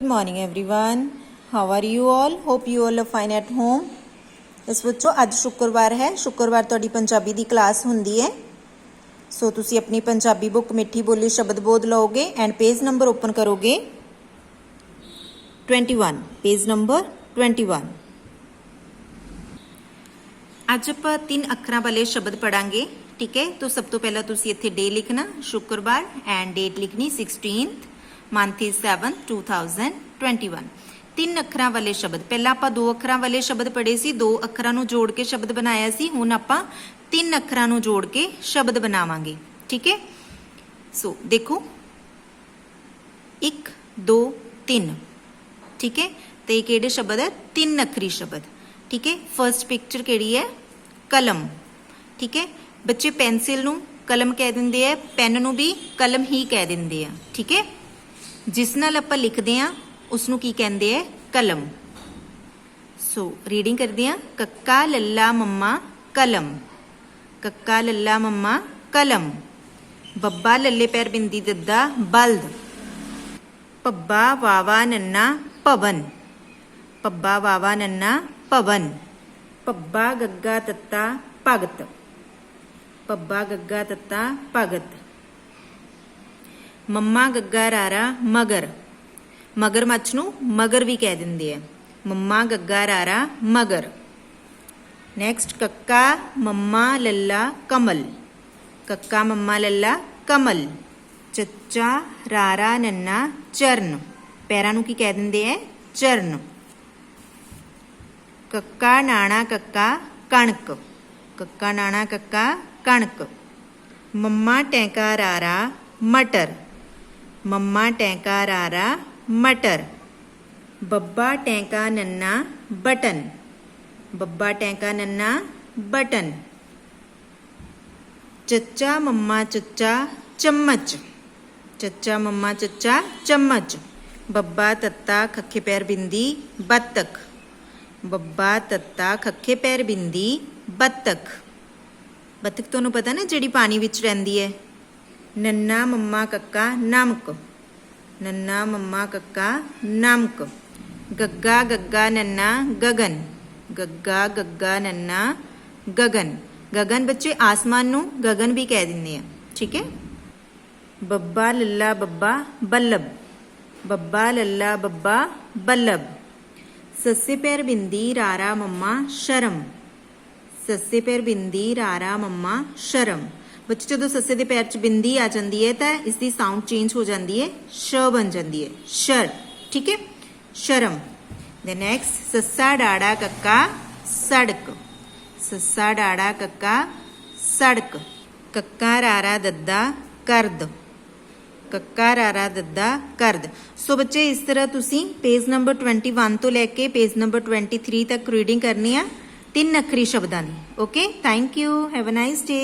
Good morning everyone. How are you all? Hope you all are fine at home. ਇਸ ਬੱਚੋ ਅੱਜ ਸ਼ੁੱਕਰਵਾਰ ਹੈ ਸ਼ੁੱਕਰਵਾਰ ਤੁਹਾਡੀ ਪੰਜਾਬੀ ਦੀ ਕਲਾਸ ਹੁੰਦੀ ਹੈ ਸੋ ਤੁਸੀਂ ਆਪਣੀ ਪੰਜਾਬੀ ਬੁੱਕ ਮਿੱਠੀ ਬੋਲੀ ਸ਼ਬਦ ਬੋਧ ਲਓਗੇ ਐਂਡ ਪੇਜ ਨੰਬਰ ਓਪਨ ਕਰੋਗੇ 21 ਪੇਜ ਨੰਬਰ 21 ਅੱਜ ਆਪਾਂ ਤਿੰਨ ਅੱਖਰਾਂ ਵਾਲੇ ਸ਼ਬਦ ਪੜਾਂਗੇ ਠੀਕ ਹੈ ਤਾਂ ਸਭ ਤੋਂ ਪਹਿਲਾਂ ਤੁਸੀਂ ਇੱਥੇ ਡੇ ਲਿਖਣਾ ਸ਼ੁੱਕਰਵਾਰ ਐਂਡ ਡੇਟ ਲਿਖਣੀ 16th ਮੰਥ is 7 2021 ਤਿੰਨ ਅੱਖਰਾਂ ਵਾਲੇ ਸ਼ਬਦ। ਪਹਿਲਾਂ ਆਪਾਂ ਦੋ ਅੱਖਰਾਂ ਵਾਲੇ ਸ਼ਬਦ ਪੜ੍ਹੇ ਸੀ, ਦੋ ਅੱਖਰਾਂ ਨੂੰ ਜੋੜ ਕੇ ਸ਼ਬਦ ਬਣਾਇਆ ਸੀ। ਹੁਣ ਆਪਾਂ ਤਿੰਨ ਅੱਖਰਾਂ ਨੂੰ ਜੋੜ ਕੇ ਸ਼ਬਦ ਬਣਾਵਾਂਗੇ। ਠੀਕ ਹੈ? ਸੋ ਦੇਖੋ। 1 2 3 ਠੀਕ ਹੈ? ਤੇ ਇਹ ਕਿਹੜੇ ਸ਼ਬਦ ਹੈ? ਤਿੰਨ ਅੱਖਰੀ ਸ਼ਬਦ। ਠੀਕ ਹੈ? ਫਰਸਟ ਪਿਕਚਰ ਕਿਹੜੀ ਹੈ? ਕਲਮ। ਠੀਕ ਹੈ? ਬੱਚੇ ਪੈਨਸਿਲ ਨੂੰ ਕਲਮ ਕਹਿ ਦਿੰਦੇ ਆ ਪੈਨ ਨੂੰ ਵੀ ਕਲਮ ਹੀ ਕਹਿ ਦਿੰਦੇ ਆ। ਠੀਕ ਹੈ? ਜਿਸ ਨਾਲ ਆਪਾਂ ਲਿਖਦੇ ਆ ਉਸ ਨੂੰ ਕੀ ਕਹਿੰਦੇ ਆ? ਕਲਮ। ਸੋ ਰੀਡਿੰਗ ਕਰਦੇ ਆ ਕੱਕਾ ਲੱਲਾ ਮੰਮਾ ਕਲਮ। ਕੱਕਾ ਲੱਲਾ ਮੰਮਾ ਕਲਮ। ਬੱਬਾ ਲੱਲੇ ਪੈਰ ਬਿੰਦੀ ਦੱਦਾ ਬਲਦ। ਪੱਬਾ ਵਾਵਾ ਨੰਨਾ ਪਵਨ ਪੱਬਾ ਵਾਵਾ ਨੰਨਾ ਪਵਨ ਪੱਬਾ ਗੱਗਾ ਤੱਤਾ ਭਗਤ। ਪੱਬਾ ਗੱਗਾ ਤੱਤਾ ਭਗਤ। ਮੰਮਾ ਗੱਗਾ ਰਾਰਾ ਮਗਰ। ਮਗਰ ਮੱਛ ਨੂੰ ਮਗਰ ਵੀ ਕਹਿ ਦਿੰਦੇ ਆ। ਮੰਮਾ ਗੱਗਾ ਰਾਰਾ ਮਗਰ। ਨੈਕਸਟ ਕੱਕਾ ਮੰਮਾ ਲੱਲਾ ਕਮਲ। ਕੱਕਾ ਮੰਮਾ ਲੱਲਾ ਕਮਲ। ਚੱਚਾ ਰਾਰਾ ਨੰਨਾ ਚਰਨ। ਪੈਰਾਂ ਨੂੰ ਕੀ ਕਹਿ ਦਿੰਦੇ ਐ? ਚਰਨ। ਕੱਕਾ ਨਾਣਾ ਕੱਕਾ ਕਣਕ। ਕੱਕਾ ਨਾਣਾ ਕੱਕਾ ਕਣਕ। ਮੰਮਾ ਟੈਂਕਾ ਰਾਰਾ ਮਟਰ। ਮੰਮਾ ਟੈਂਕਾ ਰਾਰਾ ਮਟਰ। ਬੱਬਾ ਟੈਂਕਾ ਨੰਨਾ ਬਟਨ। ਬੱਬਾ ਟੈਂਕਾ ਨੰਨਾ ਬਟਨ। ਚੱਚਾ ਮੰਮਾ ਚੱਚਾ ਚਮਚ। ਚੱਚਾ ਮੰਮਾ ਚੱਚਾ ਚਮਚ। ਬੱਬਾ ਤੱਤਾ ਖੱਖੇ ਪੈਰ ਬਿੰਦੀ ਬੱਤਖ। ਬੱਬਾ ਤੱਤਾ ਖੱਖੇ ਪੈਰ ਬਿੰਦੀ ਬੱਤਖ। ਬੱਤਖ ਤੁਹਾਨੂੰ ਪਤਾ ਨਾ ਜਿਹੜੀ ਪਾਣੀ ਵਿੱਚ ਰਹਿੰਦੀ ਹੈ? નન્ના મમ્મા કક્કા નામક નન્ના મમ્મા કક્કા નામક ગગ્ગા ગગ્ગા નન્ના ગગન ગગ્ગા ગગ્ગા નન્ના ગગન गगन बच्चे आसमान ਨੂੰ ਗगन ਵੀ ਕਹਿ ਦਿੰਦੇ ਆ ਠੀਕ ਹੈ ਬੱਬਾ ਲੱਲਾ ਬੱਬਾ ਬੱਲਬ ਬੱਬਾ ਲੱਲਾ ਬੱਬਾ ਬੱਲਬ ਸੱਸੇ ਪੈਰ ਬਿੰਦੀ ਰਾਰਾ ਮੰਮਾ ਸ਼ਰਮ ਸੱਸੇ ਪੈਰ ਬਿੰਦੀ ਰਾਰਾ ਮੰਮਾ ਸ਼ਰਮ ਬੱਚੇ ਜਦੋਂ ਸੱਸੇ ਦੇ ਪੈਰ 'ਚ ਬਿੰਦੀ ਆ ਜਾਂਦੀ ਹੈ ਤਾਂ ਇਸ ਦੀ ਸਾਊਂਡ ਚੇਂਜ ਹੋ ਜਾਂਦੀ ਹੈ ਸ਼ ਬਣ ਜਾਂਦੀ ਹੈ ਸ਼ਰ ਠੀਕ ਹੈ ਸ਼ਰਮ ਦੇ ਨੈਕਸਟ ਸੱਸਾ ਡਾੜਾ ਕੱਕਾ ਸੜਕ ਸੱਸਾ ਡਾੜਾ ਕੱਕਾ ਸੜਕ ਕੱਕਾ ਰਾਰਾ ਦੱਦਾ ਕਰਦ ਕੱਕਾ ਰਾਰਾ ਦੱਦਾ ਕਰਦ ਸੋ ਬੱਚੇ ਇਸ ਤਰ੍ਹਾਂ ਤੁਸੀਂ ਪੇਜ ਨੰਬਰ 21 ਤੋਂ ਲੈ ਕੇ ਪੇਜ ਨੰਬਰ 23 ਤੱਕ ਰੀਡਿੰਗ ਕਰਨੀ ਆ ਤਿੰਨ ਅੱਖਰੀ ਸ਼ਬਦਾਂ ਦੀ okay thank you have a nice day